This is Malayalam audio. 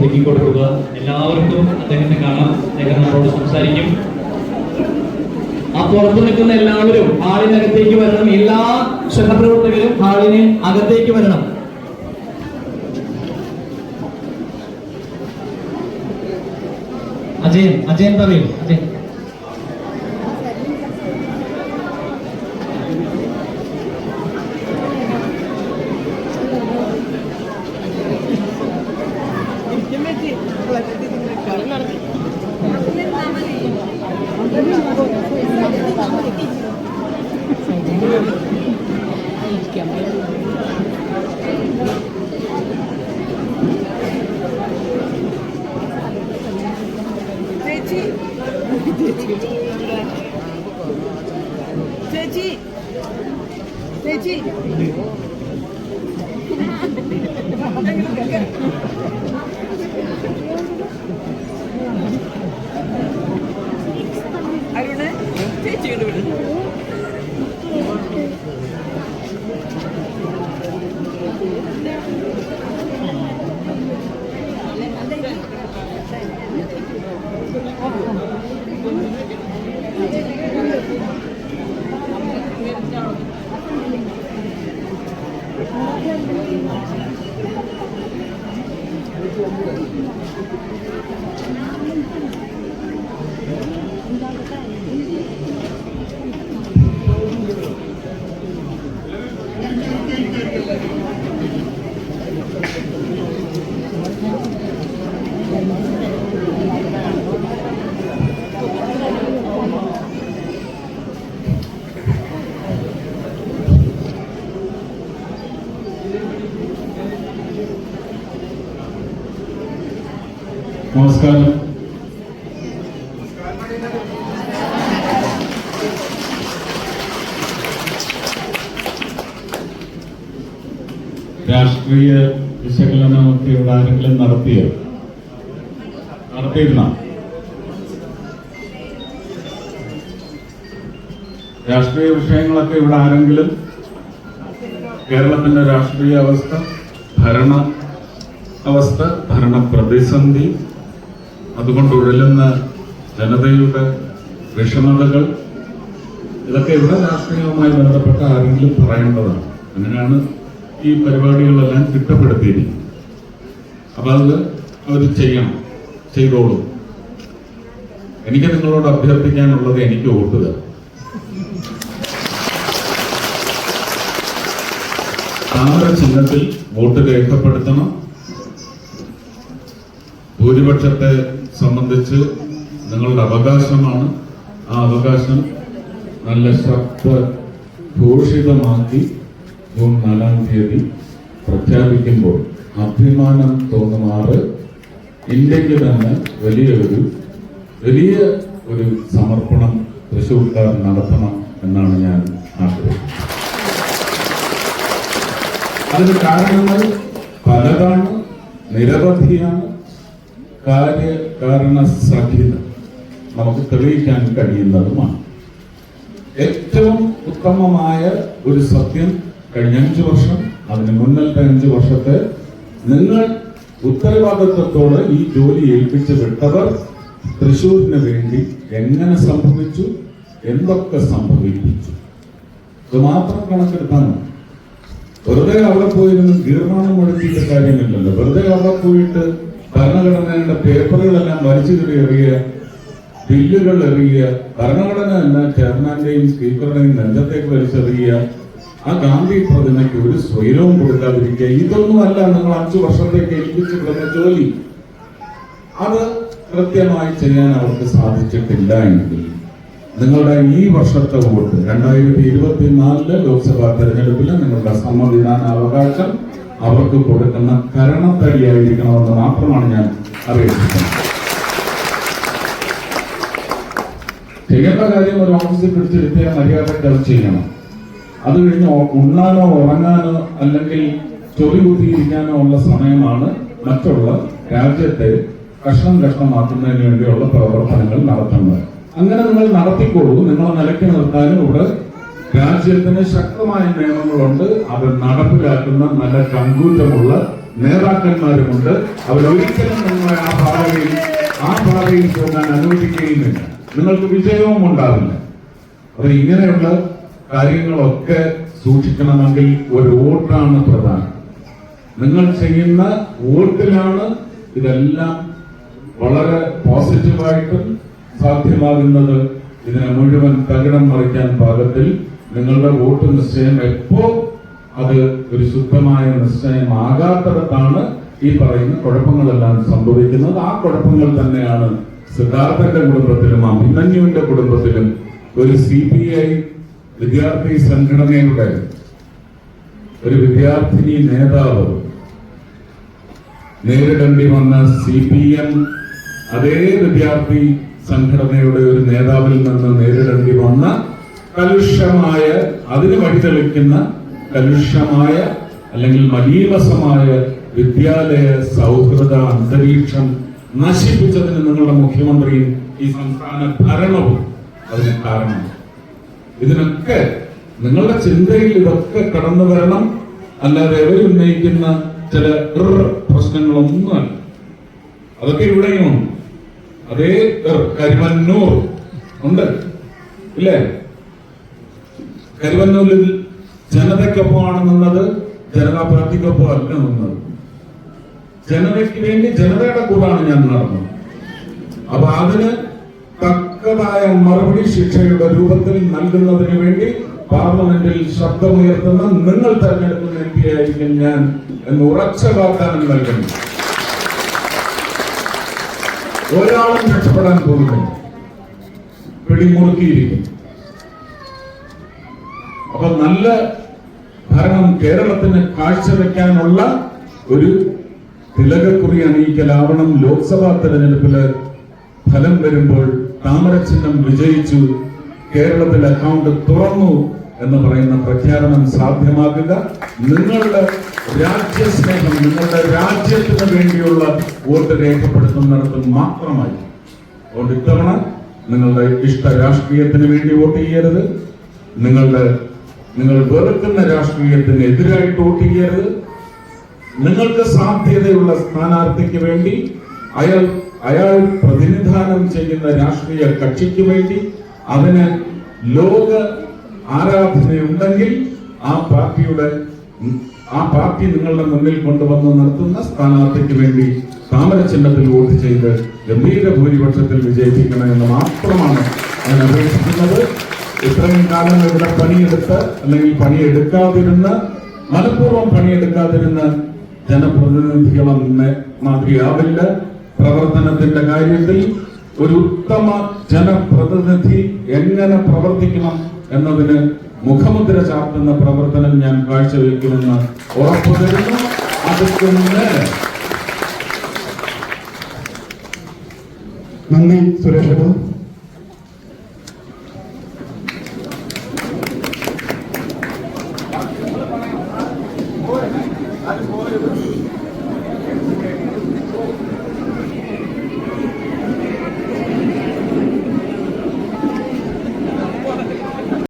ഒതുക്കി കൊടുക്കുക എല്ലാവർക്കും അദ്ദേഹത്തെ കാണാം. അദ്ദേഹം നമ്മളോട് സംസാരിക്കും. ആ പുറത്തു നിൽക്കുന്ന എല്ലാവരും ഹാളിനകത്തേക്ക് വരണം. എല്ലാ ക്ഷണപ്രവർത്തകരും ഹാളിന് അകത്തേക്ക് വരണം. അജയൻ അജയൻ പറയൂ. അജയൻ ചേച്ചി ചേച്ചി. ചേച്ചി. അരുണ് ചേച്ചി കൊണ്ട് Thank you. നമസ്കാരം. രാഷ്ട്രീയ വിശകലനമൊക്കെ ഇവിടെ ആരെങ്കിലും നടത്തിയോ? നടത്തിയിരുന്ന? രാഷ്ട്രീയ വിഷയങ്ങളൊക്കെ ഇവിടെ ആരെങ്കിലും? കേരളത്തിന്റെ രാഷ്ട്രീയ അവസ്ഥ ഭരണ അവസ്ഥ ഭരണ പ്രതിസന്ധി അതുകൊണ്ട് ഉഴലുന്ന ജനതയുടെ വിഷമതകൾ ഇതൊക്കെ ഇവിടെ രാഷ്ട്രീയവുമായി ബന്ധപ്പെട്ട ആരെങ്കിലും പറയേണ്ടതാണ്. അങ്ങനെയാണ് ഈ പരിപാടികളെല്ലാം ചിട്ടപ്പെടുത്തിയിരിക്കുന്നത് അപ്പൊ അത് അവർ ചെയ്യണം ചെയ്തോളൂ. എനിക്ക് നിങ്ങളോട് അഭ്യർത്ഥിക്കാനുള്ളത് എനിക്ക് ഓട്ടുക താമര ചിഹ്നത്തിൽ വോട്ട് രേഖപ്പെടുത്തണം. ഭൂരിപക്ഷത്തെ സംബന്ധിച്ച് നിങ്ങളുടെ അവകാശമാണ്. ആ അവകാശം നല്ല ശക്ത ഘോഷിതമാക്കി ജൂൺ നാലാം തീയതി പ്രഖ്യാപിക്കുമ്പോൾ അഭിമാനം തോന്നുമാറ് ഇന്ത്യയ്ക്ക് തന്നെ വലിയൊരു വലിയ ഒരു സമർപ്പണം തൃശ്ശൂർക്കാർ നടത്തണം എന്നാണ് ഞാൻ ആഗ്രഹിക്കുന്നത്. അതിന് കാരണങ്ങൾ പലതാണ് നിരവധിയാണ്. കാര്യകാരണ സഹിതം നമുക്ക് തെളിയിക്കാൻ കഴിയുന്നതുമാണ്. ഏറ്റവും ഉത്തമമായ ഒരു സത്യം കഴിഞ്ഞ അഞ്ച് വർഷം അതിന് മുന്നിലത്തെ അഞ്ച് വർഷത്തെ നിങ്ങൾ ഉത്തരവാദിത്വത്തോടെ ഈ ജോലി ഏൽപ്പിച്ചു വിട്ടവർ തൃശൂരിന് വേണ്ടി എങ്ങനെ സംഭവിച്ചു എന്തൊക്കെ സംഭവിപ്പിച്ചു? ഇത് മാത്രം കണക്കെടുത്താൽ വെറുതെ അവിടെ പോയിരുന്നു ഗീർവാണം മുഴക്കിയിട്ട് കാര്യമില്ലല്ലോ. വെറുതെ അവിടെ പോയിട്ട് ഭരണഘടനയുടെ പേപ്പറുകളെല്ലാം വലിച്ചു എറിയുക ബില്ലുകൾ എറിയുക ഭരണഘടന എല്ലാം ചെയർമാന്റെയും സ്പീക്കറുടെയും നെഞ്ചത്തേക്ക് വലിച്ചെറിയുക ആ ഗാന്ധി പ്രതിമയ്ക്ക് ഒരു സ്വൈരവും കൊടുക്കാതിരിക്കുക ഇതൊന്നുമല്ല നിങ്ങൾ അഞ്ചു വർഷത്തേക്ക് ഏൽപ്പിച്ചു കിടന്ന ജോലി. അത് കൃത്യമായി ചെയ്യാൻ അവർക്ക് സാധിച്ചിട്ടില്ല എങ്കിൽ നിങ്ങളുടെ ഈ വർഷത്തെ വോട്ട് രണ്ടായിരത്തി ഇരുപത്തിനാലിലെ ലോക്സഭാ തെരഞ്ഞെടുപ്പിൽ നിങ്ങളുടെ സമ്മതിദാന അവകാശം അവർക്ക് കൊടുക്കുന്ന കരണത്തടിയായിരിക്കണമെന്ന് മാത്രമാണ് ഞാൻ അറിയിച്ചിരിക്കുന്നത്. ചെയ്യേണ്ട കാര്യം ഒരു ഓഫീസിൽ പിടിച്ചിരുത്തിയ മര്യാദയ്ക്ക് അത് ചെയ്യണം. അത് കഴിഞ്ഞ് ഉണ്ണാനോ ഉറങ്ങാനോ അല്ലെങ്കിൽ ചൊറി കുത്തിയിരിക്കാനോ ഉള്ള സമയമാണ് മറ്റുള്ള രാജ്യത്തെ കഷ്ണം കഷ്ണമാക്കുന്നതിന് വേണ്ടിയുള്ള പ്രവർത്തനങ്ങൾ നടത്തുന്നത്. അങ്ങനെ നിങ്ങൾ നടത്തിക്കോളൂ നിങ്ങളെ നിലയ്ക്ക് നിർത്താനും ഇവിടെ രാജ്യത്തിന് ശക്തമായ നിയമങ്ങളുണ്ട്. അത് നടപ്പിലാക്കുന്ന നല്ല കങ്കൂറ്റമുള്ള നേതാക്കന്മാരുമുണ്ട്. അവരൊരിക്കലും നിങ്ങളെ ആ പാതയിൽ ആ പാതയിൽ പോകാൻ അനുവദിക്കുകയുമില്ല. നിങ്ങൾക്ക് വിജയവും ഉണ്ടാവില്ല. അപ്പൊ ഇങ്ങനെയുള്ള കാര്യങ്ങളൊക്കെ സൂക്ഷിക്കണമെങ്കിൽ ഒരു വോട്ടാണ് പ്രധാനം. നിങ്ങൾ ചെയ്യുന്ന വോട്ടിലാണ് ഇതെല്ലാം വളരെ പോസിറ്റീവായിട്ടും സാധ്യമാകുന്നത്. ഇതിനെ മുഴുവൻ തകിടം മറിക്കാൻ പാകത്തിൽ നിങ്ങളുടെ വോട്ട് നിശ്ചയം എപ്പോ അത് ഒരു ശുദ്ധമായ നിശ്ചയമാകാത്തിടത്താണ് ഈ പറയുന്ന കുഴപ്പങ്ങളെല്ലാം സംഭവിക്കുന്നത്. ആ കുഴപ്പങ്ങൾ തന്നെയാണ് സിദ്ധാർത്ഥന്റെ കുടുംബത്തിലും അഭിമന്യുവിന്റെ കുടുംബത്തിലും ഒരു സി പി ഐ വിദ്യാർത്ഥി സംഘടനയുടെ ഒരു വിദ്യാർത്ഥിനി നേതാവ് നേരിടേണ്ടി വന്ന സി പി എം അതേ വിദ്യാർത്ഥി സംഘടനയുടെ ഒരു നേതാവിൽ നിന്ന് നേരിടേണ്ടി വന്ന കലുഷമായ അതിന് വഴിതെളിക്കുന്ന കലുഷമായ അല്ലെങ്കിൽ മലീമസമായ വിദ്യാലയ സൗഹൃദ അന്തരീക്ഷം നശിപ്പിച്ചതിന് നിങ്ങളുടെ മുഖ്യമന്ത്രിയും ഈ സംസ്ഥാന ഭരണവും അതിന് കാരണം ഇതിനൊക്കെ നിങ്ങളുടെ ചിന്തയിൽ ഇതൊക്കെ കടന്നു വരണം. അല്ലാതെ എവരുന്നയിക്കുന്ന ചില പ്രശ്നങ്ങളൊന്നുമല്ല. അതൊക്കെ ഇവിടെയും ഉണ്ട്. അതേ കരിമന്നൂർ ഉണ്ട്. ഇല്ലേ? കരിമന്നൂരിൽ ജനതയ്ക്കൊപ്പമാണ് നിന്നത് ജനതാ പാർട്ടിക്കൊപ്പം അല്ല നിന്നത് ജനതയ്ക്ക് വേണ്ടി ജനതയുടെ കൂടാണ് ഞാൻ നടന്നത്. അപ്പൊ അതിന് തക്കതായ മറുപടി ശിക്ഷയുടെ രൂപത്തിൽ നൽകുന്നതിന് വേണ്ടി പാർലമെന്റിൽ ശബ്ദമുയർത്തുന്ന നിങ്ങൾ തെരഞ്ഞെടുക്കുന്ന എം പി ആയിരിക്കും ഞാൻ എന്ന് ഉറച്ച വാഗ്ദാനം നൽകുന്നു. ഒരാളും രക്ഷപ്പെടാൻ പോകുന്നില്ല. പിടിമുറുക്കിയിരിക്കും അപ്പൊ നല്ല ഭരണം കേരളത്തിന് കാഴ്ചവെക്കാനുള്ള ഒരു തിലകക്കുറി അണിയിക്കലാവണം ലോക്സഭാ തെരഞ്ഞെടുപ്പിൽ ഫലം വരുമ്പോൾ താമരചിഹ്നം വിജയിച്ചു കേരളത്തിൽ അക്കൗണ്ട് തുറന്നു എന്ന് പറയുന്ന പ്രഖ്യാപനം സാധ്യമാക്കുക. നിങ്ങളുടെ രാജ്യസ്നേഹം നിങ്ങളുടെ രാജ്യത്തിന് വേണ്ടിയുള്ള വോട്ട് രേഖപ്പെടുത്തുന്നിടത്ത് മാത്രമായി. അതുകൊണ്ട് ഇത്തവണ നിങ്ങളുടെ ഇഷ്ട രാഷ്ട്രീയത്തിന് വേണ്ടി വോട്ട് ചെയ്യരുത്. നിങ്ങളുടെ നിങ്ങൾ വെറുക്കുന്ന രാഷ്ട്രീയത്തിന് എതിരായിട്ട് വോട്ട് ചെയ്യരുത് നിങ്ങൾക്ക് സാധ്യതയുള്ള സ്ഥാനാർത്ഥിക്ക് വേണ്ടി അയാൾ അയാൾ പ്രതിനിധാനം ചെയ്യുന്ന രാഷ്ട്രീയ കക്ഷിക്ക് വേണ്ടി അതിന് ലോക ആരാധനയുണ്ടെങ്കിൽ ആ പാർട്ടിയുടെ ആ പാർട്ടി നിങ്ങളുടെ മുന്നിൽ കൊണ്ടുവന്ന് നിർത്തുന്ന സ്ഥാനാർത്ഥിക്ക് വേണ്ടി താമര ചിഹ്നത്തിൽ വോട്ട് ചെയ്ത് ഗംഭീര ഭൂരിപക്ഷത്തിൽ വിജയിപ്പിക്കണമെന്ന് മാത്രമാണ് ഞാൻ അപേക്ഷിക്കുന്നത്. ഇത്രയും കാലം ഇവിടെ പണിയെടുത്ത് അല്ലെങ്കിൽ പണിയെടുക്കാതിരുന്ന് മനഃപൂർവം പണിയെടുക്കാതിരുന്ന ജനപ്രതിനിധികളും മാതിരിയാവില്ല പ്രവർത്തനത്തിന്റെ കാര്യത്തിൽ ഒരു ഉത്തമ ജനപ്രതിനിധി എങ്ങനെ പ്രവർത്തിക്കണം എന്നതിന് മുഖമുദ്ര ചാർത്തുന്ന പ്രവർത്തനം ഞാൻ കാഴ്ചവെക്കുമെന്ന് ഉറപ്പു തരുന്നു. അതിന് നന്ദി സുരേഷ്